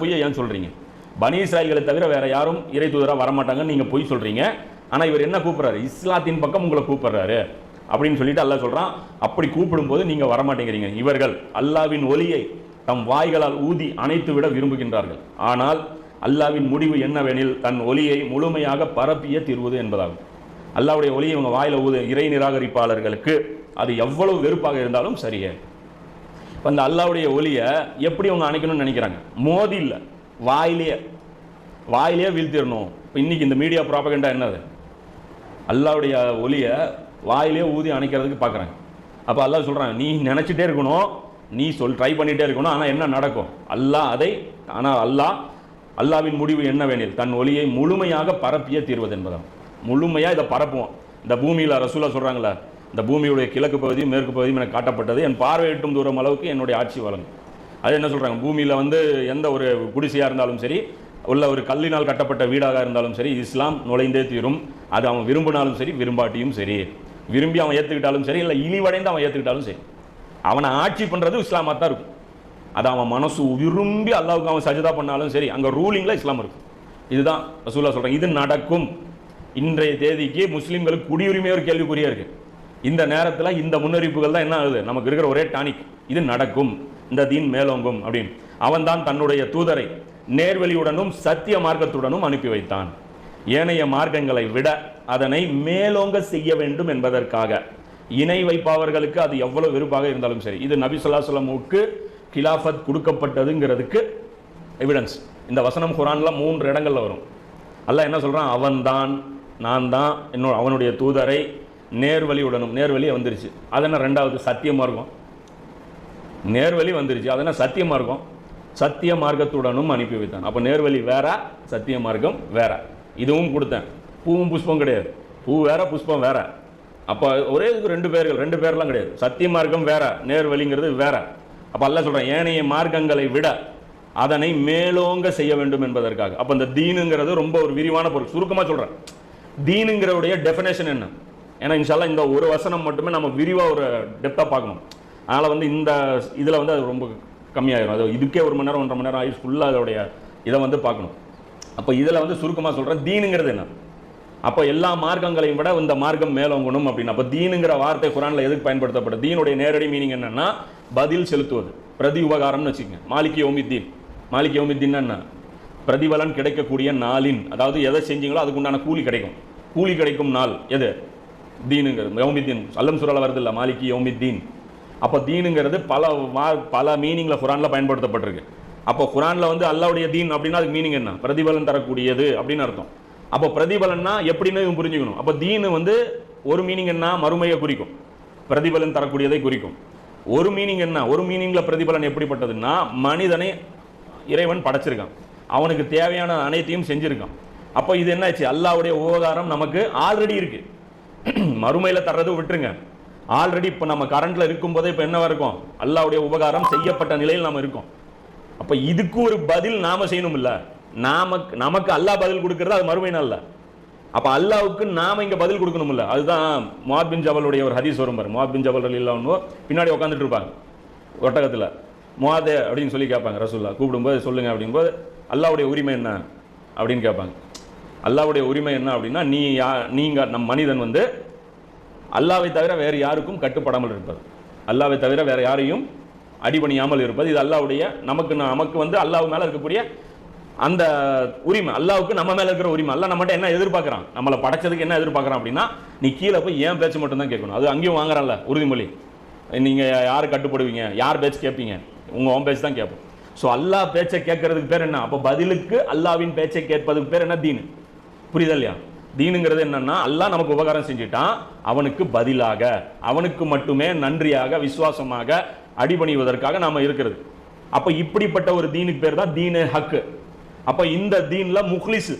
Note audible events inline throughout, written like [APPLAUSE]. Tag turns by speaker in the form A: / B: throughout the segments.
A: பொய்யை ஏன் சொல்றீங்க? பனி இஸ்ராயல்களை தவிர வேற யாரும் இறை தூதராக வரமாட்டாங்கன்னு நீங்க பொய் சொல்றீங்க. ஆனா இவர் என்ன கூப்பிடுறாரு? இஸ்லாத்தின் பக்கம் உங்களை கூப்பிடுறாரு அப்படின்னு சொல்லிட்டு அல்லாஹ் சொல்றான். அப்படி கூப்பிடும்போது நீங்க வரமாட்டேங்கிறீங்க. இவர்கள் அல்லாவின் ஒலியை தம் வாய்களால் ஊதி அணைத்து விட விரும்புகின்றார்கள். ஆனால் அல்லாவின் முடிவு என்னவெனில் தன் ஒலியை முழுமையாக பரப்பிய தீர்வது என்பதாகும். அல்லாவுடைய ஒலியை இவங்க வாயில ஊது இறை நிராகரிப்பாளர்களுக்கு அது எவ்வளவு வெறுப்பாக இருந்தாலும் சரியே. இப்போ அந்த அல்லாவுடைய ஒலியை எப்படி அவங்க அணைக்கணும்னு நினைக்கிறாங்க? மோதி இல்லை. வாயிலேயே. வாயிலேயே வீழ்த்திடணும். இப்போ இன்னைக்கு இந்த மீடியா ப்ராபகண்டா என்னது? அல்லாவுடைய ஒலியை வாயிலே ஊதி அணைக்கிறதுக்கு பார்க்குறாங்க அப்போ அல்லாஹ் சொல்கிறாங்க நீ நினச்சிட்டே இருக்கணும். நீ சொல் ட்ரை பண்ணிகிட்டே இருக்கணும். ஆனால் என்ன நடக்கும்? அல்லாஹ் அதை ஆனால் அல்லாஹ் அல்லாவின் முடிவு என்னவெனில் தன் ஒலியை முழுமையாக பரப்பியே தீர்வது என்பதாம் முழுமையாக இதை பரப்புவோம் இந்த பூமியில் ரசூலா சொல்கிறாங்களே இந்த பூமியுடைய கிழக்கு பகுதியும் மேற்கு பகுதியும் எனக்கு காட்டப்பட்டது. என் பார்வையிட்டும் தூரம் அளவுக்கு என்னுடைய ஆட்சி வழங்கும் அது என்ன சொல்கிறாங்க பூமியில் வந்து எந்த ஒரு குடிசையாக இருந்தாலும் சரி உள்ள ஒரு கல்லினால் கட்டப்பட்ட வீடாக இருந்தாலும் சரி இஸ்லாம் நுழைந்தே தீரும். அது அவன் விரும்பினாலும் சரி விரும்பாட்டியும் சரி. விரும்பி அவன் ஏற்றுக்கிட்டாலும் சரி இல்லை இழிவடைந்து அவன் ஏற்றுக்கிட்டாலும் சரி. அவனை ஆட்சி பண்ணுறது இஸ்லாமாக தான் இருக்கும். அது அவன் மனசு விரும்பி அல்லாவுக்கு அவன் சஜிதா பண்ணாலும் சரி அங்கே ரூலிங்கில் இஸ்லாம் இருக்கும் இதுதான் ரசூல்லா சொல்கிறேன் இது நடக்கும். இன்றைய தேதிக்கு முஸ்லீம்களுக்கு குடியுரிமையே ஒரு கேள்விக்குறியாக இருக்குது இந்த நேரத்தில் இந்த முன்னறிவிப்புகள் தான் என்ன ஆகுது? நமக்கு இருக்கிற ஒரே டானிக். இது நடக்கும். இந்த தீன் மேலோங்கும் அப்படின்னு. அவன்தான் தன்னுடைய தூதரை நேர்வழியுடனும் சத்திய மார்க்கத்துடனும் அனுப்பி வைத்தான். ஏனைய மார்க்கங்களை விட அதனை மேலோங்க செய்ய வேண்டும் என்பதற்காக. இணை வைப்பவர்களுக்கு அது எவ்வளவு வெறுப்பாக இருந்தாலும் சரி. இது நபி சொல்லா சொல்லமுக்கு கிலாஃபத் கொடுக்கப்பட்டதுங்கிறதுக்கு எவிடன்ஸ் இந்த வசனம் குரான்லாம் மூன்று இடங்கள்ல வரும். அல்ல என்ன சொல்றான்? அவன்தான் நான் தான் என்னோட அவனுடைய தூதரை நேர்வழி விடணும் நேர்வழியே வந்துருச்சு. அதனால் ரெண்டாவது? சத்திய மார்க்கம். நேர்வழி வந்துருச்சு. அதனால் சத்திய மார்க்கம். சத்திய மார்க்கத்துடனும் அனுப்பி வைத்தான். அப்போ நேர்வழி வேற சத்திய மார்க்கம் வேற. இதுவும் கொடுத்தேன். பூவும் புஷ்பம் கிடையாது. பூ வேற புஷ்பம் வேற. அப்போ ஒரே இதுக்கு ரெண்டு பேர்கள் ரெண்டு பேர்லாம் கிடையாது. சத்திய மார்க்கம் வேற நேர்வழிங்கிறது வேற. அப்போ அல்ல சொல்கிறேன் ஏனைய மார்க்கங்களை விட அதனை மேலோங்க செய்ய வேண்டும் என்பதற்காக. அப்போ இந்த தீனுங்கிறது ரொம்ப ஒரு விரிவான பொருள். சுருக்கமாக சொல்கிறேன் தீனுங்கிறவுடைய டெஃபினேஷன் என்ன? ஏன்னா இன்ஷால்லா இந்த ஒரு வசனம் மட்டுமே நம்ம விரிவாக ஒரு டெப்த்தாக பார்க்கணும். அதனால் வந்து இந்த இதில் வந்து அது ரொம்ப கம்மியாகிடும் அது இதுக்கே ஒரு மணி நேரம் ஒன்றரை மணி நேரம் ஆகி ஃபுல்லாக அதோடைய இதை வந்து பார்க்கணும். அப்போ இதில் வந்து சுருக்கமாக சொல்கிறேன் தீனுங்கிறது என்ன? அப்போ எல்லா மார்க்கங்களையும் விட இந்த மார்க்கம் மேலோங்கணும் அப்படின்னு. அப்போ தீனுங்கிற வார்த்தை குரானில் எதுக்கு பயன்படுத்தப்படுது? தீனுடைய நேரடி மீனிங் என்னென்னா பதில் செலுத்துவது. பிரதி உபகாரம்னு வச்சுக்கோங்க. மாலிகி ஓமித்தீன் மாலிகி யோமித்தீன் என்ன? பிரதிபலன் கிடைக்கக்கூடிய நாளின். அதாவது எதை செஞ்சீங்களோ அதுக்குண்டான கூலி கிடைக்கும். கூலி கிடைக்கும் நாள். எது? தீனுங்கிறது. யௌமித்தீன் அல்லம் சுரல வருது இல்லை மாலிகி யௌமித்தீன். அப்போ தீனுங்கிறது பல மா பல மீனிங்கில் குரானில் பயன்படுத்தப்பட்டிருக்கு. அப்போ குரானில் வந்து அல்லாவுடைய தீன் அப்படின்னா அதுக்கு மீனிங் என்ன? பிரதிபலன் தரக்கூடியது அப்படின்னு அர்த்தம். அப்போ பிரதிபலன்னா எப்படின்னு இவன் புரிஞ்சுக்கணும். அப்போ தீனு வந்து ஒரு மீனிங் என்ன? மறுமையை குறிக்கும். பிரதிபலன் தரக்கூடியதை குறிக்கும். ஒரு மீனிங் என்ன? ஒரு மீனிங்கில் பிரதிபலன் எப்படிப்பட்டதுன்னா மனிதனை இறைவன் படைச்சிருக்கான். அவனுக்கு தேவையான அனைத்தையும் செஞ்சுருக்கான். அப்போ இது என்னாச்சு? அல்லாவுடைய உபகாரம் நமக்கு ஆல்ரெடி இருக்குது [CLEARS THROAT] மறுமையில் தர்றது விட்டுருங்க. ஆல்ரெடி இப்போ நம்ம கரண்ட்ல இருக்கும்போதே இப்போ என்னவா இருக்கும்? அல்லாவுடைய உபகாரம் செய்யப்பட்ட நிலையில் நம்ம இருக்கோம். அப்போ இதுக்கு ஒரு பதில் நாம் செய்யணும் இல்லை. நமக்கு நமக்கு அல்லாஹ் பதில் கொடுக்கறது அது மறுமை நாளில். அப்போ அல்லாவுக்கு நாம் இங்கே பதில் கொடுக்கணும் இல்லை. அதுதான் முவாத் பின் ஜபலுடைய ஒரு ஹதீஸ் வரும் பாரு. முவாத் பின் ஜபல் அலில்லான்னு பின்னாடி உட்காந்துட்டு இருப்பாங்க. ஒட்டகத்தில். முவாதே அப்படின்னு சொல்லி கேட்பாங்க ரசூல்லா கூப்பிடும்போது சொல்லுங்க அப்படிங்கும்போது அல்லாவுடைய உரிமை என்ன? அப்படின்னு கேட்பாங்க. அல்லாவுடைய உரிமை என்ன அப்படின்னா நீ யா நீங்க நம் மனிதன் வந்து அல்லாவை தவிர வேறு யாருக்கும் கட்டுப்படாமல் இருப்பது. அல்லாவை தவிர வேறு யாரையும் அடிபணியாமல் இருப்பது. இது அல்லாவுடைய நமக்கு நமக்கு வந்து அல்லாஹ் மேலே இருக்கக்கூடிய அந்த உரிமை. அல்லாவுக்கு நம்ம மேலே இருக்கிற உரிமை. அல்லா நம்மகிட்ட என்ன எதிர்பார்க்குறான்? நம்மளை படைச்சதுக்கு என்ன எதிர்பார்க்குறான் அப்படின்னா நீ கீழே போய் ஏன் பேச்சு மட்டும்தான் கேட்கணும். அது அங்கேயும் வாங்குறான்ல உறுதிமொழி. நீங்கள் யார் கட்டுப்படுவீங்க? யார் பேச்சு கேட்பீங்க? உங்கள் ஓன் பேச்சு தான் கேட்போம். ஸோ அல்லாஹ் பேச்சை கேட்கறதுக்கு பேர் என்ன? அப்போ பதிலுக்கு அல்லாவின் பேச்சை கேட்பதுக்கு பேர் என்ன? தீனு. புரியுதா இல்லையா தீனுங்கிறது என்னன்னா அல்லாஹ் நமக்கு உபகாரம் செஞ்சுட்டான் அவனுக்கு பதிலாக அவனுக்கு மட்டுமே நன்றியாக விசுவாசமாக அடிபணிவதற்காக நாம இருக்கிறது. அப்ப இப்படிப்பட்ட ஒரு தீனுக்கு பேர் தான் தீனு ஹக்கு. அப்ப இந்த தீன்ல முஹ்லிஸ்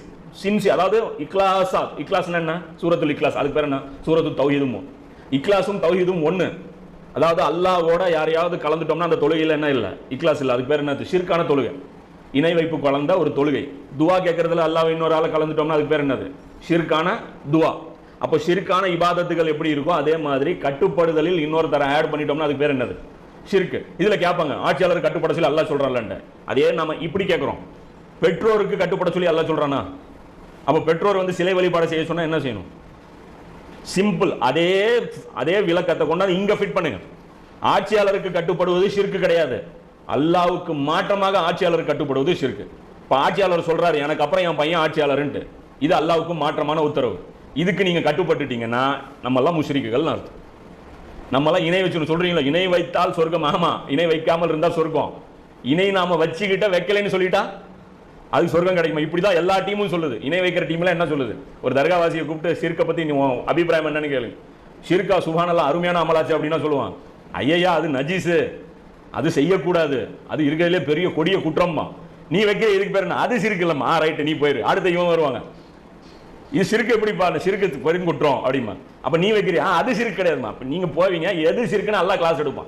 A: சின்சி அதாவது இக்லாசா இக்லாஸ்னா என்ன? சூரத்துல் இக்லாஸ் அதுக்கு பேர் என்ன? சூரத்து தௌஹீதும் இக்லாஸும் தௌஹீதும் ஒண்ணு அதாவது அல்லாவோட யாரையாவது கலந்துட்டோம்னா அந்த தொழுகையில் என்ன இல்லை? இக்லாஸ் இல்லை அதுக்கு பேர் என்ன ஷிர்கான தொழுகை. இணை வைப்பு கலந்த ஒரு தொழுகை. துவா கேட்கறதுல அல்லாஹ் இன்னொரு ஆளை கலந்துட்டோம்னா அதுக்கு பேர் என்னது? ஷிர்கான துவா. அப்போ ஷிர்கான இபாதத்துகள் எப்படி இருக்கோ அதே மாதிரி கட்டுப்படுதலில் இன்னொருத்தரை ஆட் பண்ணிட்டோம்னா அதுக்கு பேர் என்னது? ஷிர்க்கு. இதில் கேட்பாங்க ஆட்சியாளர் கட்டுப்பட சொல்லி அல்லா சொல்றான்லன்ட்டு. அதே நம்ம இப்படி கேட்குறோம். பெற்றோருக்கு கட்டுப்பட சொல்லி அல்லா சொல்கிறானா அப்போ பெற்றோர் வந்து சிலை வழிபாடு செய்ய சொன்னால் என்ன செய்யணும்? சிம்பிள் அதே அதே விளக்கத்தை கொண்டாந்து இங்கே ஃபிட் பண்ணுங்க. ஆட்சியாளருக்கு கட்டுப்படுவது ஷிர்க்கு கிடையாது. அல்லாவுக்கு மாற்றமாக ஆட்சியாளர் கட்டுப்படுவது சிறுக்கு. இப்போ ஆட்சியாளர் சொல்கிறாரு எனக்கு அப்புறம் என் பையன் ஆட்சியாளர்ன்ட்டு. இது அல்லாவுக்கு மாற்றமான உத்தரவு. இதுக்கு நீங்கள் கட்டுப்பட்டுட்டீங்கன்னா நம்ம எல்லாம் முஷ்ரிக்குகள் அர்த்தம். நம்மெல்லாம் இணை வச்சுன்னு சொல்கிறீங்களா இணை வைத்தால் சொர்க்கம் ஆமா இணை வைக்காமல் இருந்தால் சொர்க்கம். இணை நாம வச்சுக்கிட்ட வைக்கலைன்னு சொல்லிட்டா அது சொர்க்கம் கிடைக்குமா? இப்படிதான் எல்லா டீமும் சொல்லுது. இணை வைக்கிற டீம்லாம் என்ன சொல்லுது? ஒரு தர்காவாசியை கூப்பிட்டு ஷிர்க்கை பற்றி நீ அபிப்பிராயம் என்னன்னு கேளுங்க ஷிர்கா சுபானெல்லாம் அருமையான அமலாச்சு அப்படின்னா சொல்லுவான். ஐயா அது நஜீஸு. அது செய்யக்கூடாது. அது இருக்கிறதுலே பெரிய கொடிய குற்றம்மா. நீ வைக்கிற இதுக்கு பேர் என்ன? அது சிரிக்கலம்மா. ஆ ரைட்டு நீ போயிரு. அடுத்த இவன் வருவாங்க. இது சிறுக்கு எப்படி பாரு? சிறுக்கு பெருங்குற்றம் அப்படிமா அப்ப நீ வைக்கிறியா? ஆ, அது சிறுக்கு கிடையாதுமா அப்ப நீங்க போவீங்க. எது சிறுக்குன்னு எல்லாம் கிளாஸ் எடுப்பான்.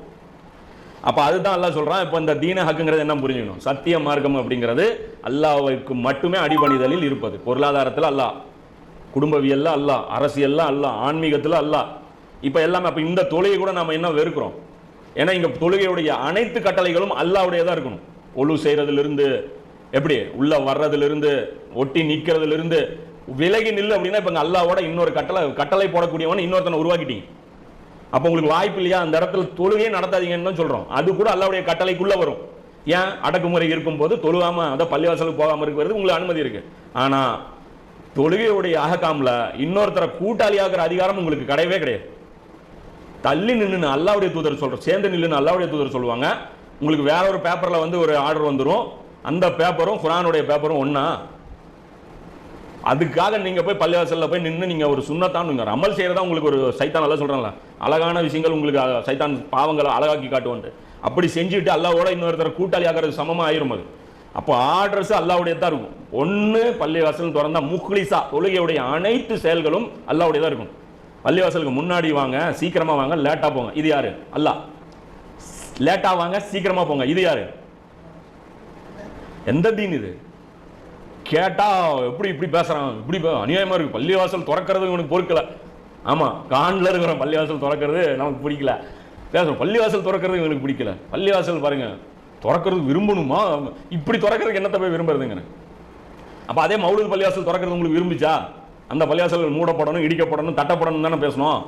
A: அப்போ அதுதான் எல்லாம் சொல்றான். இப்போ இந்த தீன ஹக்குங்கிறது என்ன புரிஞ்சுக்கணும்? சத்திய மார்க்கம் அப்படிங்கிறது அல்லாவுக்கு மட்டுமே அடிபணிதலில் இருப்பது. பொருளாதாரத்தில் அல்லா குடும்பவியல்ல அல்லாஹ் அரசியல்லாம் அல்லா ஆன்மீகத்தில் அல்லாஹ். இப்போ எல்லாமே அப்போ இந்த தொழுகை கூட நம்ம என்ன வெறுக்கிறோம்? ஏன்னா இங்கே தொழுகையுடைய அனைத்து கட்டளைகளும் அல்லாவுடையதாக இருக்கணும். ஒழு செய்கிறதுலேருந்து எப்படி உள்ள வர்றதுலேருந்து ஒட்டி நிற்கிறதுலேருந்து விலகி நில்லு அப்படின்னா இப்போ அல்லாவோட இன்னொரு கட்டளை கட்டளை போடக்கூடியவன் இன்னொருத்தனை உருவாக்கிட்டீங்க. அப்போ உங்களுக்கு வாய்ப்பு இல்லையா? அந்த இடத்துல தொழுகையே நடத்தாதீங்கன்னு தான் அது கூட அல்லாவுடைய கட்டளைக்குள்ளே வரும். ஏன்? அடக்குமுறை இருக்கும்போது தொழுகாமல் அதான் பள்ளிவாசலுக்கு போகாம இருக்கிறது உங்களுக்கு அனுமதி இருக்குது ஆனால் தொழுகையுடைய அகக்காமில் இன்னொருத்தரை கூட்டாளியாகிற அதிகாரம் உங்களுக்கு கிடையவே கிடையாது. தள்ளி நின்று அல்லாவுடைய தூதர் சொல்கிறோம் சேர்ந்து நில்லுன்னு அல்லாவுடைய தூதர் சொல்லுவாங்க. உங்களுக்கு வேற ஒரு பேப்பரில் வந்து ஒரு ஆர்டர் வந்துடும் அந்த பேப்பரும் குரானுடைய பேப்பரும் ஒன்றா அதுக்காக நீங்கள் போய் பள்ளிவாசலில் போய் நின்று நீங்கள் ஒரு சுண்ணத்தான் ஒரு அமல் செய்கிறதா உங்களுக்கு ஒரு சைத்தான் நல்லா சொல்கிறாங்களா அழகான விஷயங்கள் உங்களுக்கு சைத்தான் பாவங்களை அழகாக்கி காட்டுவான்ட்டு. அப்படி செஞ்சுட்டு அல்லாவோட இன்னொருத்தர் கூட்டாளி ஆகிறது சமமாக ஆயிரும் அது. அப்போ ஆர்டர்ஸ் அல்லாவுடைய தான் இருக்கும். ஒன்று பள்ளிவாசல் திறந்தா முக்லிசா தொழுகையுடைய அனைத்து செயல்களும் அல்லாவுடைய தான் இருக்கும். பள்ளிவாசலுக்கு முன்னாடி வாங்க சீக்கிரமாக வாங்க லேட்டாக போங்க. இது யாரு? அல்லா லேட்டாக வாங்க சீக்கிரமாக போங்க. இது யாரு? எந்த தீன் இது? கேட்டால் எப்படி இப்படி பேசுகிறான் இப்படி அநியாயமாக இருக்குது இருக்கு. பள்ளிவாசல் திறக்கிறது இவனுக்கு பொறுக்கல. ஆமாம் காண்டில் இருக்கிற பள்ளிவாசல் திறக்கிறது நமக்கு பிடிக்கல. பேசுறோம். பள்ளிவாசல் திறக்கிறது இவனுக்கு பிடிக்கல. பள்ளிவாசல் பாருங்க. திறக்கிறது விரும்பணுமா? இப்படி திறக்கிறதுக்கு என்னத்தை போய் விரும்புறதுங்க அப்போ அதே மௌலூத் பள்ளிவாசல் திறக்கிறது உங்களுக்கு விரும்பிச்சா? அந்த பள்ளிவாசல் மூடப்படணும் இடிக்கப்படணும் தட்டப்படணும் தானே பேசணும்.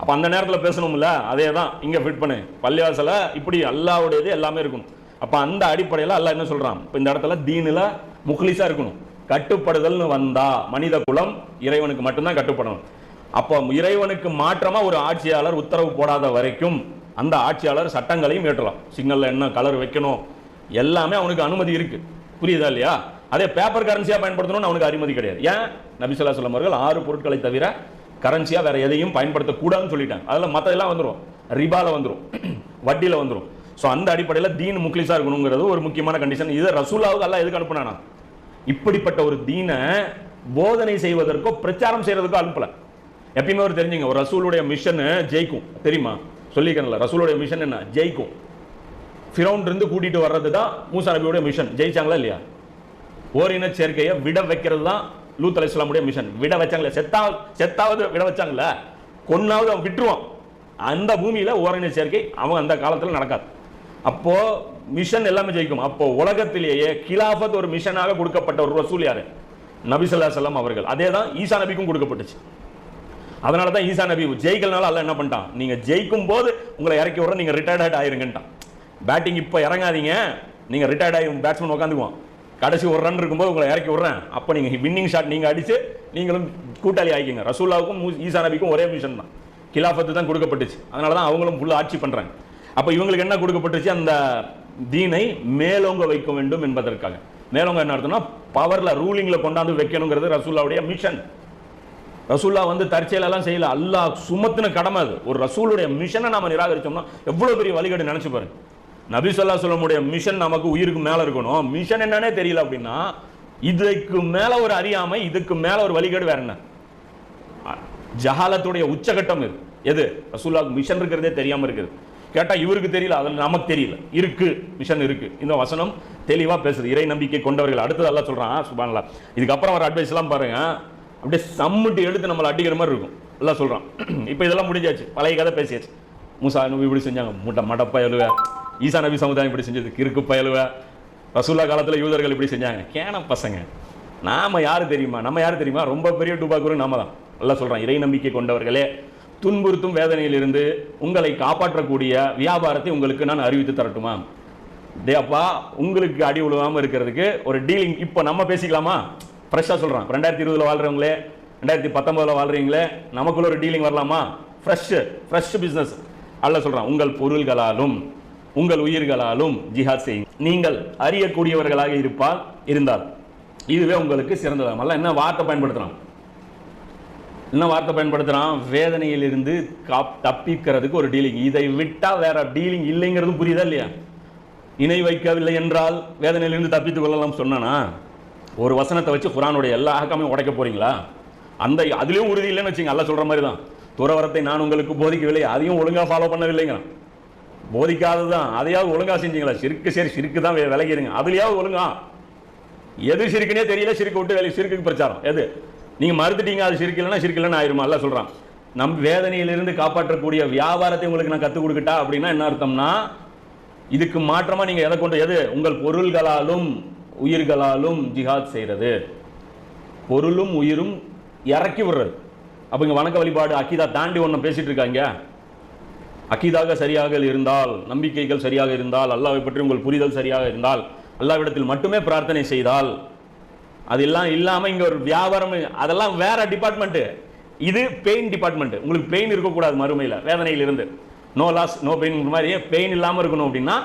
A: அப்போ அந்த நேரத்தில் பேசணும்ல அதே தான் இங்கே ஃபிட் பண்ணு. பள்ளியாசலை இப்படி அல்லாவுடையது எல்லாமே இருக்கும் அப்போ அந்த அடிப்படையில் அல்லா என்ன சொல்கிறான் இப்போ இந்த இடத்துல தீனில் முக்லிஸா இருக்கணும். கட்டுப்படுதல்னு வந்தா மனித குலம் இறைவனுக்கு மட்டும்தான் கட்டுப்படணும் அப்போ இறைவனுக்கு மாற்றமாக ஒரு ஆட்சியாளர் உத்தரவு போடாத வரைக்கும் அந்த ஆட்சியாளர் சட்டங்களையும் ஏற்றலாம். சிக்னலில் என்ன கலர் வைக்கணும்? எல்லாமே அவனுக்கு அனுமதி இருக்குது புரியுதா இல்லையா? அதே பேப்பர் கரன்சியாக பயன்படுத்தணும்னு அவனுக்கு அனுமதி கிடையாது. ஏன்? நபிசுல்லா சொல்லம் அவர்கள் ஆறு பொருட்களை தவிர கரன்சியாக வேற எதையும் பயன்படுத்தக்கூடாதுன்னு சொல்லிட்டாங்க. அதில் மற்றதெல்லாம் வந்துடும் ரிபால வந்துடும் [CLEARS THROAT] வட்டியில் வந்துடும் ஸோ அந்த அடிப்படையில் தீன் முக்லிஸா இருக்கணுங்கிறது ஒரு முக்கியமான கண்டிஷன் இதை ரசூலாவுக்கு எல்லாம் எதுக்கு அனுப்புனானா? இப்படிப்பட்ட ஒரு தீனை போதனை செய்வதற்கோ பிரச்சாரம் செய்யறதுக்கோ அனுப்பலை. எப்பயுமே ஒரு தெரிஞ்சுங்க ஒரு ரசூலுடைய மிஷனு ஜெயிக்கும். தெரியுமா? சொல்லிக்கணும்ல ரசூலுடைய மிஷன் என்ன? ஜெயிக்கும். ஃபிரௌன் இருந்து கூட்டிகிட்டு வர்றது தான் மூசா நபியுடைய மிஷன் ஜெயிச்சாங்களா இல்லையா? ஓரின சேர்க்கையை விட வைக்கிறது தான் லூத் அலி இஸ்லாமுடைய மிஷன் விட வச்சாங்களே? செத்தா செத்தாவது விட வச்சாங்களே? கொன்னாவது அவன் விட்டுருவான். அந்த பூமியில் ஓரின சேர்க்கை அவன் அந்த காலத்தில் நடக்காது. அப்போது மிஷன் எல்லாமே ஜெயிக்கும். அப்போ உலகத்திலேயே கிலாஃபத் ஒரு மிஷனாக கொடுக்கப்பட்ட ஒரு ரசூல் யார்? நபிசல்லா ஸல்லல்லாஹு அவர்கள். அதே தான் ஈசா நபிக்கும் கொடுக்கப்பட்டுச்சு. அதனால தான் ஈசா நபி ஜெயிக்கலனால அல்லாஹ் என்ன பண்ணிட்டான்? நீங்கள் ஜெயிக்கும் போது உங்களை இறக்கி விட நீங்கள் ரிட்டையர்ட் ஆயிருங்கன்ட்டான் பேட்டிங் இப்போ இறங்காதீங்க. நீங்கள் ரிட்டையர்ட் ஆகி பேட்ஸ்மேன் உட்காந்துக்குவோம் கடைசி ஒரு ரன் இருக்கும்போது உங்களை இறக்கி விட்றேன். அப்போ நீங்கள் வின்னிங் ஷாட் நீங்கள் அடித்து நீங்களும் கூட்டாளி ஆகிக்கங்க. ரசூல்லாவுக்கும் ஈசா நபிக்கும் ஒரே மிஷன் தான். கிலாஃபத்து தான் கொடுக்கப்பட்டுச்சு. அதனால தான் அவங்களும் ஃபுல்லாக ஆட்சி பண்ணுறாங்க அப்போ இவங்களுக்கு என்ன கொடுக்கப்பட்டுச்சு? அந்த தீனை மேலோங்க வைக்க வேண்டும் என்பதற்காக. மேலோங்க என்ன அர்த்தம்னா பவரில் ரூலிங்கில் கொண்டாந்து வைக்கணுங்கிறது ரசூல்லாவுடைய மிஷன் ரசூல்லா வந்து தற்செயலெல்லாம் செய்யல. அல்லாஹ் சுமத்தின கடமை அது. ஒரு ரசூலுடைய மிஷனை நாம நிராகரிச்சோம்னா எவ்வளோ பெரிய வழிகாடு நினைச்சு பாருங்க. நபிசல்லா சொல்லமுடைய மிஷன் நமக்கு உயிருக்கு மேல இருக்கணும். மிஷன் என்னன்னே தெரியல அப்படின்னா இதுக்கு மேல ஒரு அறியாமை இதுக்கு மேல ஒரு வழிகாடு வேற என்ன? ஜஹாலத்துடைய உச்சகட்டம் இது. எது? ரசூல்லா மிஷன் இருக்கிறதே தெரியாம இருக்குது. கேட்டா இவருக்கு தெரியல அதில் நமக்கு தெரியல. இருக்கு மிஷன் இருக்கு. இந்த வசனம் தெளிவா பேசுது. இறை நம்பிக்கை கொண்டவர்கள். அடுத்தது எல்லாம் சொல்றான் சுபான்லா இதுக்கப்புறம் வர அட்வைஸ் எல்லாம் பாருங்க. அப்படியே சம்முட்டு எடுத்து நம்மளை அடிக்கிற மாதிரி இருக்கும். எல்லாம் சொல்றான். [CLEARS THROAT] இப்போ இதெல்லாம் முடிஞ்சாச்சு. பழைய கதை பேசியாச்சு. மூசா இப்படி செஞ்சாங்க. முட்டை மடப்பயலுவ ஈசா நபி சமுதாயம் இப்படி செஞ்சது கிறுக்கு பயலுவ. ரசூல்லா காலத்தில் யூதர்கள் இப்படி செஞ்சாங்க. கேன பசங்க. நாம் யார் தெரியுமா? நம்ம யார் தெரியுமா? ரொம்ப பெரிய டூபாக்குரு நாம தான். நல்லா சொல்கிறான் இறை நம்பிக்கை கொண்டவர்களே துன்புறுத்தும் வேதனையிலிருந்து உங்களை காப்பாற்றக்கூடிய வியாபாரத்தை உங்களுக்கு நான் அறிவித்து தரட்டுமா? தேப்பா உங்களுக்கு அடி உழுவாமல் இருக்கிறதுக்கு ஒரு டீலிங் இப்போ நம்ம பேசிக்கலாமா? ஃப்ரெஷ்ஷாக சொல்கிறான் ரெண்டாயிரத்தி இருபதில் வாழ்கிறவங்களே ரெண்டாயிரத்தி பத்தொம்பதில் வாழ்கிறீங்களே நமக்குள்ள ஒரு டீலிங் வரலாமா? ஃப்ரெஷ்ஷு ஃப்ரெஷ் பிஸ்னஸ் அல்ல சொல்கிறான் உங்கள் பொருள்களாலும் உங்கள் உயிர்களாலும் ஜிஹாத் செய்யுங்க நீங்கள் அறியக்கூடியவர்களாக இருப்பால் இருந்தால். இதுவே உங்களுக்கு சிறந்ததாகும் அல்ல என்ன வார்த்தை பயன்படுத்துகிறான் என்ன வார்த்தை பயன்படுத்துறான் வேதனையிலிருந்து காப் தப்பிக்கிறதுக்கு ஒரு டீலிங் இதை விட்டால் வேற டீலிங் இல்லைங்கிறதும் புரியுதா இல்லையா? இணை வைக்கவில்லை என்றால் வேதனையிலிருந்து தப்பித்துக் கொள்ளலாம் சொன்னானா? ஒரு வசனத்தை வச்சு குரானுடைய எல்லா ஆக்கமையும் உடைக்க போறீங்களா? அந்த அதுலேயும் உறுதி இல்லைன்னு வச்சுங்க அல்ல சொல்ற மாதிரி தான் துறவரத்தை நான் உங்களுக்கு போதிக்கவில்லை அதையும் ஒழுங்கா ஃபாலோ பண்ணவில்லைங்க போதிக்காததுதான் அதையாவது ஒழுங்காக செஞ்சீங்களா? சிறுக்கு சரி சிறுக்கு தான் விலகிடுங்க. அதுலையாவது ஒழுங்கா. எது சிறுக்குனே தெரியல சிறுக்கு விட்டு வேலை சிறுக்குக்கு பிரச்சாரம். எது? நீங்கள் மறுத்துட்டீங்க அது சிறுக்கு இல்லைன்னா சிறுக்கு இல்லைன்னு ஆயிருமா? அல்ல சொல்கிறான் நம் வேதனையிலிருந்து காப்பாற்றக்கூடிய வியாபாரத்தை உங்களுக்கு நான் கற்றுக் கொடுக்கட்டா? அப்படின்னா என்ன அர்த்தம்னா இதுக்கு மாற்றமாக நீங்கள் எதை கொண்டு எது? உங்கள் பொருள்களாலும் உயிர்களாலும் ஜிஹாத் செய்கிறது பொருளும் உயிரும் இறக்கி விடுறது. அப்போ இங்கே வணக்க வழிபாடு அக்கிதா தாண்டி ஒன்று பேசிகிட்டு இருக்காங்க. அக்கீதாக சரியாக இருந்தால் நம்பிக்கைகள் சரியாக இருந்தால் அல்லாவை பற்றி உங்கள் புரிதல் சரியாக இருந்தால் அல்லாவிடத்தில் மட்டுமே பிரார்த்தனை செய்தால் அதெல்லாம் இல்லாமல் இங்கே ஒரு வியாபாரம் அதெல்லாம் வேற டிபார்ட்மெண்ட்டு இது பெயின் டிபார்ட்மெண்ட் உங்களுக்கு பெயின் இருக்கக்கூடாது மறுமையில் வேதனையில் இருந்து நோ லாஸ் நோ பெயின் மாதிரி பெயின் இல்லாமல் இருக்கணும் அப்படின்னா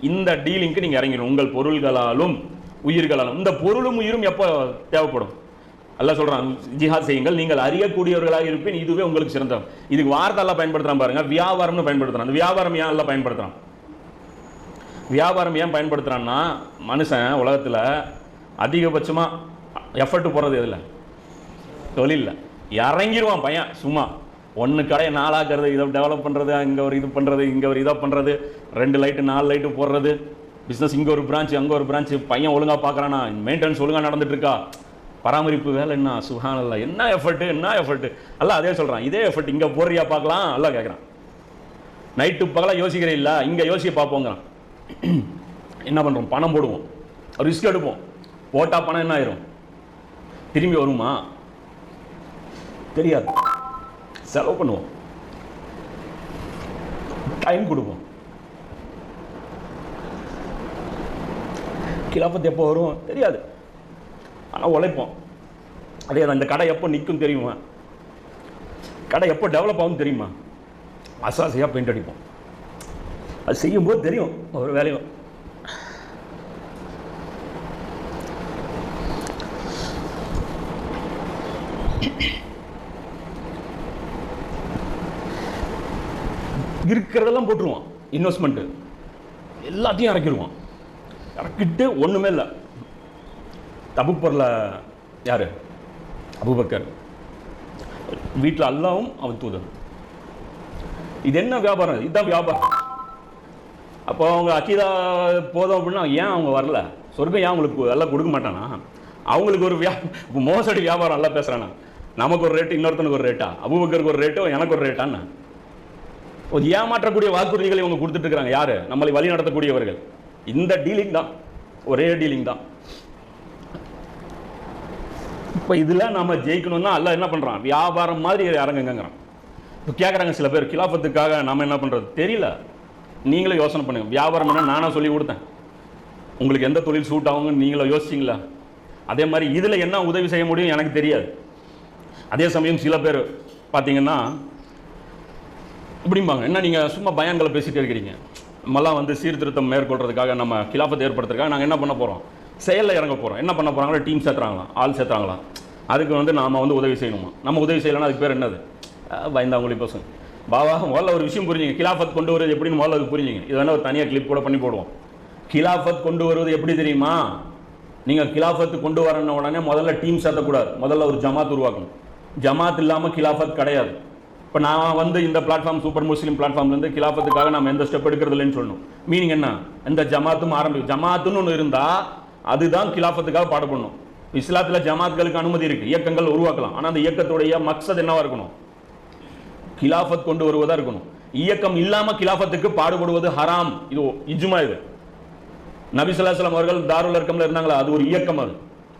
A: இந்த டீலிங்க்கு நீங்கள் இறங்கிடும் உங்கள் பொருள்களாலும் உயிர்களாலும். இந்த பொருளும் உயிரும் எப்போ தேவைப்படும்? அல்லாஹ் சொல்றான் ஜிஹாத் செய்யுங்கள் நீங்கள் அறியக்கூடியவர்களாக இருப்பேன் இதுவே உங்களுக்கு சிறந்த இதுக்கு வார்த்தை எல்லாம் பயன்படுத்துறான் பாருங்க வியாபாரம்னு பயன்படுத்துறான். அந்த வியாபாரம் ஏன் எல்லாம் பயன்படுத்துறான்? வியாபாரம் ஏன் பயன்படுத்துறான்னா மனுஷன் உலகத்தில் அதிகபட்சமாக எஃபர்ட் போடுறது எதில்? தொழிலில். இறங்கிடுவான் பையன் சும்மா. ஒன்று கடையை நாளாக்குறது இதை டெவலப் பண்ணுறது இங்கே ஒரு இது பண்ணுறது இங்கே ஒரு இதை பண்ணுறது ரெண்டு லைட்டு நாலு லைட்டு போடுறது. பிஸ்னஸ் இங்கே ஒரு பிரான்ச் அங்கே ஒரு பிரான்ச் பையன் ஒழுங்காக பார்க்குறானா? மெயின்டெனன்ஸ் ஒழுங்காக நடந்துட்டுருக்கா பராமரிப்பு வேலை என்ன? சுகானல்ல என்ன எஃபர்ட்டு என்ன எஃபர்ட்டு அல்ல அதே சொல்கிறான் இதே எஃபர்ட் இங்கே போடுறியா? பார்க்கலாம். அல்ல கேட்குறான் நைட்டு பகலாக யோசிக்கிறே இல்லை. இங்கே யோசிக்க பார்ப்போங்கிறான். என்ன பண்ணுறோம் பணம் போடுவோம். ரிஸ்க் எடுப்போம். போட்டால் பணம் என்ன ஆயிரும்? திரும்பி வருமா? தெரியாது. செலவு பண்ணுவோம். டைம் கொடுப்போம். கிலாபத்து எப்போ வரும்? தெரியாது. ஆனால் உழைப்போம். அதே தான் இந்த கடை எப்போ நிற்கும் தெரியுமா? கடை எப்போ டெவலப் ஆகும் தெரியுமா? அசாசையாக பெயிண்ட் அடிப்போம். அது செய்யும்போது தெரியும் ஒரு வேலையும். இருக்கிறதெல்லாம் போட்டுருவான். இன்வெஸ்ட்மெண்ட்டு எல்லாத்தையும் இறக்கிடுவான். இறக்கிட்டு ஒன்றுமே இல்லை. தபுக் யார்? அபுபக்கர். வீட்டில் அல்லாவும் அவன் தூதன். இது என்ன வியாபாரம்? இதுதான் வியாபாரம். அப்போ அவங்க அக்கீதா போதும் அப்படின்னா ஏன் அவங்க வரல? சொர்க்கம் ஏன் அவங்களுக்கு எல்லாம் கொடுக்க மாட்டானா? அவங்களுக்கு ஒரு வியா இப்போ மோசடி வியாபாரம் எல்லாம் பேசுகிறானா நமக்கு ஒரு ரேட்டு இன்னொருத்தனுக்கு ஒரு ரேட்டா அபுபக்கருக்கு ஒரு ரேட்டோ எனக்கு ஒரு ரேட்டான்னு ஒரு ஏமாற்றக்கூடிய வாக்குறுதிகளை இவங்க கொடுத்துட்டு இருக்காங்க யாரு? நம்மளை வழி நடத்தக்கூடியவர்கள். இந்த டீலிங் தான். ஒரே டீலிங் தான். இப்போ இதில் நம்ம ஜெயிக்கணும்னா அல்ல என்ன பண்ணுறான் வியாபாரம் மாதிரி இறங்குங்கிறான் இப்போ கேட்குறாங்க சில பேர் கிலாஃபத்துக்காக நம்ம என்ன பண்ணுறது தெரியல. நீங்களே யோசனை பண்ணுங்க. வியாபாரம் என்ன நானாக சொல்லி கொடுத்தேன். உங்களுக்கு எந்த தொழில் சூட் ஆகுங்கன்னு நீங்களே யோசிச்சிங்களா? அதே மாதிரி இதில் என்ன உதவி செய்ய முடியும் எனக்கு தெரியாது. அதே சமயம் சில பேர் பார்த்தீங்கன்னா இப்படிம்பாங்க. என்ன நீங்கள் சும்மா பயங்களை பேசிகிட்டே இருக்கிறீங்க? நம்மலாம் வந்து சீர்திருத்தம் மேற்கொள்றதுக்காக நம்ம கிலாஃபத்தை ஏற்படுத்துறதுக்காக நாங்கள் என்ன பண்ண போகிறோம் செயலில் இறங்க போகிறோம் என்ன பண்ண போகிறாங்களோ டீம் சேர்த்துறாங்களாம். ஆள் சேர்த்துறாங்களாம். அதுக்கு வந்து நாம் வந்து உதவி செய்யணுமா? நம்ம உதவி செய்யலைன்னா அதுக்கு பேர் என்னது? அஹ் பயந்தாங்குழி பசங்க பாபா முதல்ல ஒரு விஷயம் புரிஞ்சுங்க. கிலாஃபத் கொண்டு வருவது எப்படின்னு முதல்ல அது புரிஞ்சுங்க. இது வேணால் ஒரு தனியாக கிளிப் கூட பண்ணி போடுவோம். கிலாஃபத் கொண்டு வருவது எப்படி தெரியுமா? நீங்கள் கிலாஃபத்து கொண்டு வரன உடனே முதல்ல டீம் சேர்த்தக்கூடாது. முதல்ல ஒரு ஜமாத் உருவாக்கணும். ஜமாத் இல்லாமல் கிலாஃபத் கிடையாது. இப்போ நான் வந்து இந்த பிளாட்ஃபார்ம் சூப்பர் முஸ்லீம் பிளாட்ஃபார்ம்லேருந்து கிலாஃபத்துக்காக நம்ம எந்த ஸ்டெப் எடுக்கிறது இல்லைன்னு சொல்லணும். மீனிங் என்ன? இந்த ஜமாத்தும் ஆரம்பிக்கும். ஜமாத்துன்னு ஒன்று இருந்தால் அதுதான் கிலாஃபத்துக்காக பாடுபடணும் இஸ்லாத்தில் ஜமாத்களுக்கு அனுமதி இருக்குது இயக்கங்கள் உருவாக்கலாம். ஆனால் அந்த இயக்கத்துடைய மக்சத் என்னவாக இருக்கணும்? கிலாஃபத் கொண்டு வருவதாக இருக்கணும். இயக்கம் இல்லாமல் கிலாஃபத்துக்கு பாடுபடுவது ஹராம். இது இஜுமா இது. நபிசுல்லாஸ்லாம் அவர்கள் தாருல் இருக்கம்ல இருந்தாங்களா? அது ஒரு இயக்கம் அது.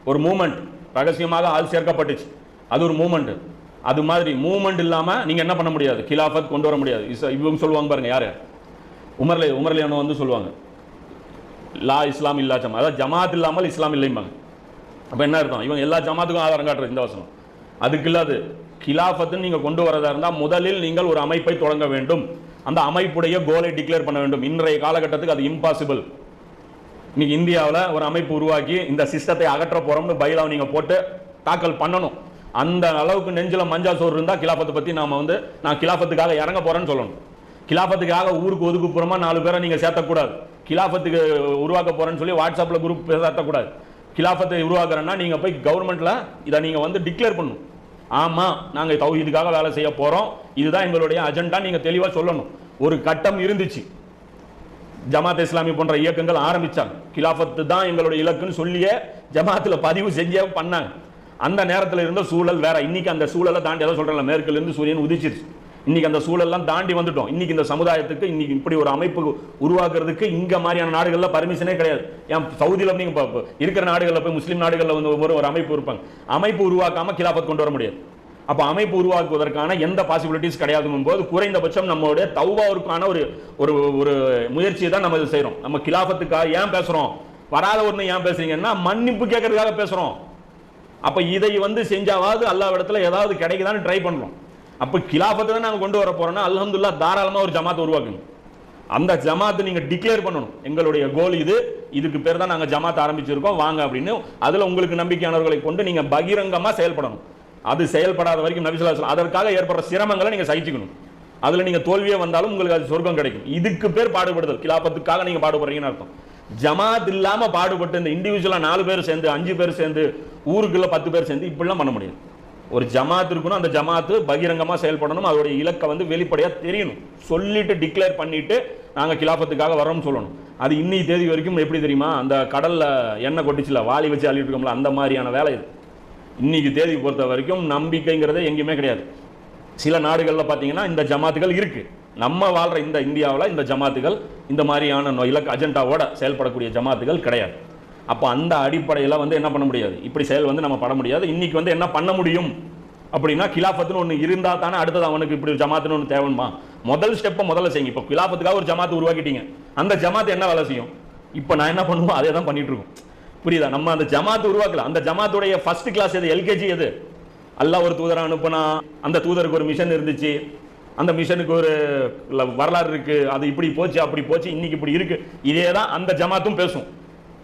A: ஒரு மூமெண்ட். ரகசியமாக ஆள் சேர்க்கப்பட்டுச்சு. அது ஒரு மூமெண்ட். அது மாதிரி மூமெண்ட் இல்லாமல் நீங்கள் என்ன பண்ண முடியாது? கிலாஃபத் கொண்டு வர முடியாது. இவங்க சொல்லுவாங்க பாருங்க யார்? உமர்ல உமர்லியானோ வந்து சொல்லுவாங்க. லா இஸ்லாம் இல்லா ஜமா அதாவது ஜமாத் இல்லாமல் இஸ்லாம் இல்லைம்பாங்க அப்போ என்ன அர்த்தம்? இவங்க எல்லா ஜமாத்துக்கும் ஆதாரம் காட்டுறது இந்த வசனம். அதுக்கு இல்லாது கிலாஃபத்துன்னு நீங்கள் கொண்டு வரதா இருந்தால் முதலில் நீங்கள் ஒரு அமைப்பை தொடங்க வேண்டும். அந்த அமைப்புடைய கோலை டிக்ளேர் பண்ண வேண்டும். இன்றைய காலகட்டத்துக்கு அது இம்பாசிபிள் இன்னைக்கு இந்தியாவில் ஒரு அமைப்பு உருவாக்கி இந்த சிஸ்டத்தை அகற்ற போகிறோம்னு பயிலாவை நீங்கள் போட்டு தாக்கல் பண்ணணும். அந்த அளவுக்கு நெஞ்சில் மஞ்சா சோறு இருந்தால் கிலாஃபத்தை பற்றி நாம் வந்து நான் கிலாஃபத்துக்காக இறங்க போகிறேன்னு சொல்லணும். கிலாஃபத்துக்காக ஊருக்கு ஒதுக்குப்புறமா நாலு பேரை நீங்கள் சேர்த்தக்கூடாது. கிலாஃபத்துக்கு உருவாக்க போகிறேன்னு சொல்லி வாட்ஸ்அப்பில் குரூப் சேர்த்தக்கூடாது. கிலாஃபத்தை உருவாக்குறேன்னா நீங்கள் போய் கவர்மெண்ட்டில் இதை நீங்கள் வந்து டிக்ளேர் பண்ணணும். நாங்கள் நாங்க தௌஹீதுக்காக வேலை செய்ய போகிறோம் இதுதான் எங்களுடைய அஜெண்டா நீங்கள் தெளிவாக சொல்லணும். ஒரு கட்டம் இருந்துச்சு. ஜமாத் இஸ்லாமி போன்ற இயக்கங்கள் ஆரம்பித்தாங்க கிலாஃபத்து தான் எங்களுடைய இலக்குன்னு சொல்லியே ஜமாத்துல பதிவு செஞ்சே பண்ணாங்க. அந்த நேரத்தில் இருந்த சூழல் வேற. இன்னைக்கு அந்த சூழலை தாண்டி எதை சொல்கிறேன் மேற்குலேருந்து சூரியன் உதிச்சிருச்சு. இன்னைக்கு அந்த சூழல்லாம் தாண்டி வந்துட்டோம். இன்னைக்கு இந்த சமுதாயத்துக்கு இன்னைக்கு இப்படி ஒரு அமைப்பு உருவாக்குறதுக்கு இங்க மாதிரியான நாடுகள்ல பர்மிஷனே கிடையாது. ஏன் சவுதியில நீங்க இருக்கிற நாடுகள்ல போய் முஸ்லீம் நாடுகள்ல வந்து ஒரு ஒரு அமைப்பு இருப்பாங்க. அமைப்பு உருவாக்காம கிலாபத் கொண்டு வர முடியாது. அப்ப அமைப்பு உருவாக்குவதற்கான எந்த பாசிபிலிட்டிஸ் கிடையாதுங்கும் போது குறைந்தபட்சம் நம்மளுடைய தௌபாவிற்கான ஒரு ஒரு ஒரு முயற்சியை தான் நம்ம இது செய்கிறோம் நம்ம கிலாபத்துக்காக ஏன் பேசுறோம்? வராத ஒன்று ஏன் பேசுறீங்கன்னா மன்னிப்பு கேட்கறதுக்காக பேசுறோம். அப்ப இதை வந்து செஞ்சாவது அல்லா இடத்துல ஏதாவது கிடைக்குதான்னு ட்ரை பண்றோம். அப்போ கிலாஃபத்தை தான் நாங்கள் கொண்டு வர போகிறோம்னா அல்ஹம்துலில்லாஹ் தாராளமாக ஒரு ஜமாத் உருவாக்குங்க. அந்த ஜமாத்தை நீங்கள் டிக்ளேர் பண்ணணும். எங்களுடைய கோல் இது இதுக்கு பேர் தான் நாங்கள் ஜமாத் ஆரம்பிச்சிருக்கோம் வாங்க அப்படின்னு. அதில் உங்களுக்கு நம்பிக்கையானவர்களை கொண்டு நீங்கள் பகிரங்கமாக செயல்படணும். அது செயல்படாத வரைக்கும் நபிசுல்லா அதற்காக ஏற்படுற சிரமங்களை நீங்கள் சகிச்சுக்கணும். அதில் நீங்கள் தோல்வியே வந்தாலும் உங்களுக்கு அது சொர்க்கம் கிடைக்கும். இதுக்கு பேர் பாடுபடுதல். கிலாபத்துக்காக நீங்கள் பாடுபடுறீங்கன்னு அர்த்தம். ஜமாத் இல்லாமல் பாடுபட்டு இந்த இண்டிவிஜுவலாக நாலு பேர் சேர்ந்து அஞ்சு பேர் சேர்ந்து ஊருக்குள்ள பத்து பேர் சேர்ந்து இப்படிலாம் பண்ண முடியாது. ஒரு ஜமாத் இருக்கணும் அந்த ஜமாத்து பகிரங்கமாக செயல்படணும். அதோடைய இலக்கை வந்து வெளிப்படையாக தெரியணும். சொல்லிட்டு டிக்ளேர் பண்ணிட்டு நாங்கள் கிலாபத்துக்காக வரோம்னு சொல்லணும். அது இன்னி தேதி வரைக்கும் எப்படி தெரியுமா? அந்த கடலில் எண்ணெய் கொட்டிச்சில வாளி வச்சு அள்ளிட்டு இருக்கோம்ல அந்த மாதிரியான வேலை இது. இன்னைக்கு தேதி பொறுத்த வரைக்கும் நம்பிக்கைங்கிறதே எங்கேயுமே கிடையாது. சில நாடுகளில் பார்த்தீங்கன்னா இந்த ஜமாத்துகள் இருக்குது நம்ம வாழ்கிற இந்த இந்தியாவில் இந்த ஜமாத்துகள் இந்த மாதிரியான இலக்கு அஜெண்டாவோட செயல்படக்கூடிய ஜமாத்துகள் கிடையாது. அப்போ அந்த அடிப்படையில் வந்து என்ன பண்ண முடியாது? இப்படி செயல் வந்து நம்ம பட முடியாது. இன்றைக்கி வந்து என்ன பண்ண முடியும்? அப்படின்னா கிலாஃபத்துன்னு ஒன்று இருந்தால் தானே அடுத்தது அவனுக்கு இப்படி ஒரு ஜமாத்துன்னு ஒன்று தேவைமா முதல் ஸ்டெப்பை முதல்ல செய்யுங்க. இப்போ கிலாஃபத்துக்காக ஒரு ஜமாத்து உருவாக்கிட்டீங்க. அந்த ஜமாத்து என்ன வேலை செய்யும்? இப்போ நான் என்ன பண்ணுவோம்? அதே தான் பண்ணிட்டு இருக்கோம். புரியுதா? நம்ம அந்த ஜமாத்து உருவாக்கல. அந்த ஜமாத்துடைய ஃபர்ஸ்ட் கிளாஸ் எது? எல்கேஜி எது? அல்லாஹ் ஒரு தூதரை அனுப்புனா அந்த தூதருக்கு ஒரு மிஷன் இருந்துச்சு. அந்த மிஷனுக்கு ஒரு வரலாறு இருக்குது அது இப்படி போச்சு அப்படி போச்சு இன்னைக்கு இப்படி இருக்குது இதே தான் அந்த ஜமாத்தும் பேசும்.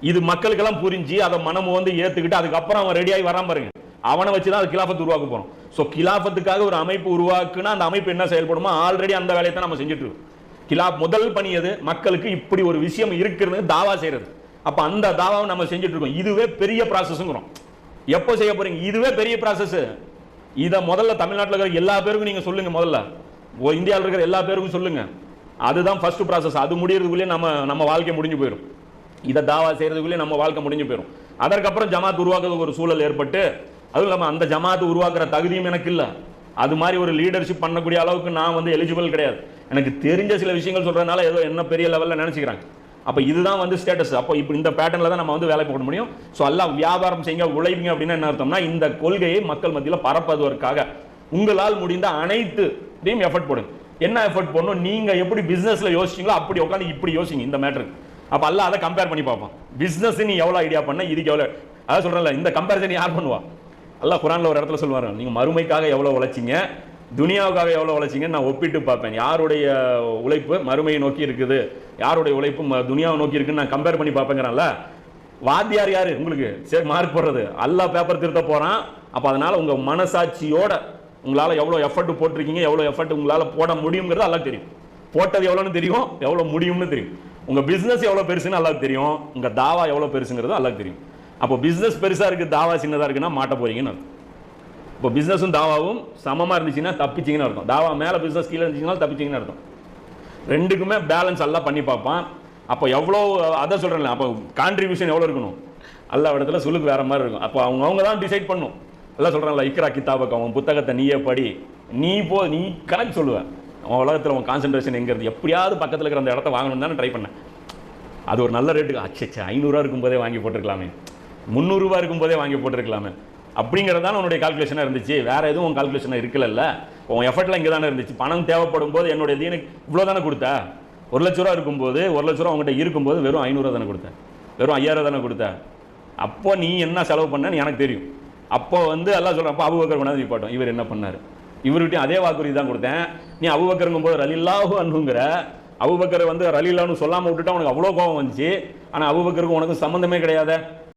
A: இது மக்களுக்கெல்லாம் புரிஞ்சு அதை மனம் வந்து ஏத்துக்கிட்டு அதுக்கப்புறம் அவன் ரெடியாகி வராம பாருங்க. அவனை வச்சு தான் அது கிலாஃபத் உருவாக்க போறோம். ஸோ கிலாஃபத்துக்காக ஒரு அமைப்பு உருவாக்குனா அந்த அமைப்பு என்ன செயல்படுமோ ஆல்ரெடி அந்த வேலையை தான் நம்ம செஞ்சுட்டு இருக்கோம். கிலாப் முதல் பணி அது மக்களுக்கு இப்படி ஒரு விஷயம் இருக்கிறது தாவா செய்யறது. அப்போ அந்த தாவாவை நம்ம செஞ்சுட்டு இருக்கோம். இதுவே பெரிய ப்ராசஸ்ங்கிறோம் எப்போ செய்ய போறீங்க? இதுவே பெரிய ப்ராசஸ் இதை முதல்ல தமிழ்நாட்டில் இருக்கிற எல்லா பேருக்கும் நீங்கள் சொல்லுங்கள் முதல்ல. ஓ இந்தியாவில் இருக்கிற எல்லா பேருக்கும் சொல்லுங்கள் அதுதான் ஃபர்ஸ்ட் ப்ராசஸ் அது முடியறதுக்குள்ளே நம்ம நம்ம வாழ்க்கை முடிஞ்சு போயிடும். இதை தாவா செய்கிறதுக்குள்ளே நம்ம வாழ்க்கை முடிஞ்சு போயிடும் அதற்கப்புறம் ஜமாத் உருவாக்குறதுக்கு ஒரு சூழல் ஏற்பட்டு அதுவும் இல்லாமல் அந்த ஜமாத் உருவாக்குற தகுதியும் எனக்கு இல்லை. அது மாதிரி ஒரு லீடர்ஷிப் பண்ணக்கூடிய அளவுக்கு நான் வந்து எலிஜிபிள் கிடையாது. எனக்கு தெரிஞ்ச சில விஷயங்கள் சொல்கிறதுனால ஏதோ என்ன பெரிய லெவலில் நினச்சிக்கிறாங்க. அப்போ இதுதான் வந்து ஸ்டேட்டஸ் அப்போ இப்போ இந்த பேட்டர்னில் தான் நம்ம வந்து வேலை போட முடியும். ஸோ எல்லாம் வியாபாரம் செய்யுங்க உழைப்பீங்க அப்படின்னா என்ன அர்த்தம்னா இந்த கொள்கையை மக்கள் மத்தியில் பரப்புவதற்காக. உங்களால் முடிந்த அனைத்து இதையும் எஃபர்ட் போடுங்க. என்ன எஃபர்ட் போடணும்? நீங்கள் எப்படி பிஸ்னஸில் யோசிச்சீங்களோ அப்படி உட்காந்து இப்படி யோசிங்க இந்த மேட்டருக்கு அப்போ அல்ல அதை கம்பேர் பண்ணி பார்ப்பான். பிஸ்னஸ் நீ எவ்வளோ ஐடியா பண்ண இதுக்கு எவ்வளோ அதான் சொல்கிறேன்ல இந்த கம்பேரிசன் யார் பண்ணுவா? அல்ல குரானில் ஒரு இடத்துல சொல்லுவார் நீங்கள் மறுமைக்காக எவ்வளோ உழைச்சீங்க துனியாவுக்காக எவ்வளோ உழைச்சிங்கன்னு நான் ஒப்பிட்டு பார்ப்பேன். யாருடைய உழைப்பு மறுமையை நோக்கி இருக்குது? யாருடைய உழைப்பு ம- துனியாவை நோக்கி இருக்குன்னு நான் கம்பேர் பண்ணி பார்ப்பேங்கிறான்ல? வாத்தியார் யார்? உங்களுக்கு சரி மார்க் போடுறது. அல்லாஹ் பேப்பர் திருத்த போகிறான் அப்போ அதனால் உங்கள் மனசாட்சியோட உங்களால் எவ்வளோ எஃபர்ட் போட்டிருக்கீங்க எவ்வளோ எஃபர்ட் உங்களால் போட முடியுங்கிறது எல்லாம் தெரியும். போட்டது எவ்வளோன்னு தெரியும் எவ்வளோ முடியும்னு தெரியும். உங்கள் பிஸ்னஸ் எவ்வளோ பெருசுன்னு அல்லாஹ் தெரியும். உங்கள் தாவா எவ்வளோ பெருசுங்கிறது அல்லாஹ் தெரியும். அப்போ பிஸ்னஸ் பெருசாக இருக்குது தாவா சின்னதாக இருக்குன்னா மாட்ட போகிறீங்கன்னு அர்த்தம். இப்போ பிஸ்னஸும் தாவாவும் சமமாக இருந்துச்சுன்னா தப்பிச்சிங்கன்னு அர்த்தம். தாவா மேலே பிஸ்னஸ் கீழே இருந்துச்சுன்னா தப்பிச்சிங்கன்னு அர்த்தம். ரெண்டுக்குமே பேலன்ஸ் எல்லாம் பண்ணி பார்ப்பான். அப்போ எவ்வளோ அதை சொல்கிறேன்ல அப்போ கான்ட்ரிபியூஷன் எவ்வளோ இருக்கணும்? எல்லா இடத்துல சுழுக்கு வேறு மாதிரி இருக்கும். அப்போ அவங்க அவங்க தான் டிசைட் பண்ணும். எல்லாம் சொல்கிறாங்களா இக்ரா கித்தாபக் அவன் புத்தகத்தை நீயே படி. நீ போ நீ கணக்கு சொல்லுவ. அவன் உலகத்தில் அவன் கான்சன்ட்ரேஷன் எங்கிறது? எப்படியாவது பக்கத்தில் இருக்கிற அந்த இடத்த வாங்கணும் தானே ட்ரை பண்ணேன் அது ஒரு நல்ல ரேட்டுக்கு அச்சச்சா ஐநூறுரூவா இருக்கும்போதே வாங்கி போட்டிருக்கலாமே. முந்நூறுரூவா இருக்கும்போதே வாங்கி போட்டிருக்கலாமே. அப்படிங்கிறதான உன்னுடைய கால்குலேஷனாக இருந்துச்சு. வேறு எதுவும் உன் கால்குலேஷனாக இருக்கலல்ல. உன் எஃபர்ட்லாம் இங்கே தானே இருந்துச்சு. பணம் தேவைப்படும் போது என்னுடைய தீனுக்கு இவ்வளோ தானே கொடுத்தா? ஒரு லட்ச ரூபா இருக்கும்போது ஒரு லட்ச ரூபா உங்கள்கிட்ட இருக்கும்போது வெறும் ஐநூறுரூவா தானே கொடுத்தேன் வெறும் ஐயாயிரம் தானே கொடுத்த? அப்போ நீ என்ன செலவு பண்ணன்னு எனக்கு தெரியும். அப்போ வந்து எல்லாம் சொல்கிறேன் அப்போ அபுபக்கர் கொண்டாந்து நிப்பாட்டும் இவர் என்ன பண்ணார்? இவர்கிட்டையும் அதே வாக்குறுதி தான் கொடுத்தேன். நீ அபுபக்கருங்கும் போது ரலில்லாஹு அன்ஹுங்கிற அபுபக்கர் வந்து ரலீலான்னு சொல்லாமல் விட்டுட்டா உனக்கு அவ்வளோ கோபம் வந்துச்சு. ஆனால் அபுபக்கருக்கு உனக்கு சம்மந்தமே கிடையாது.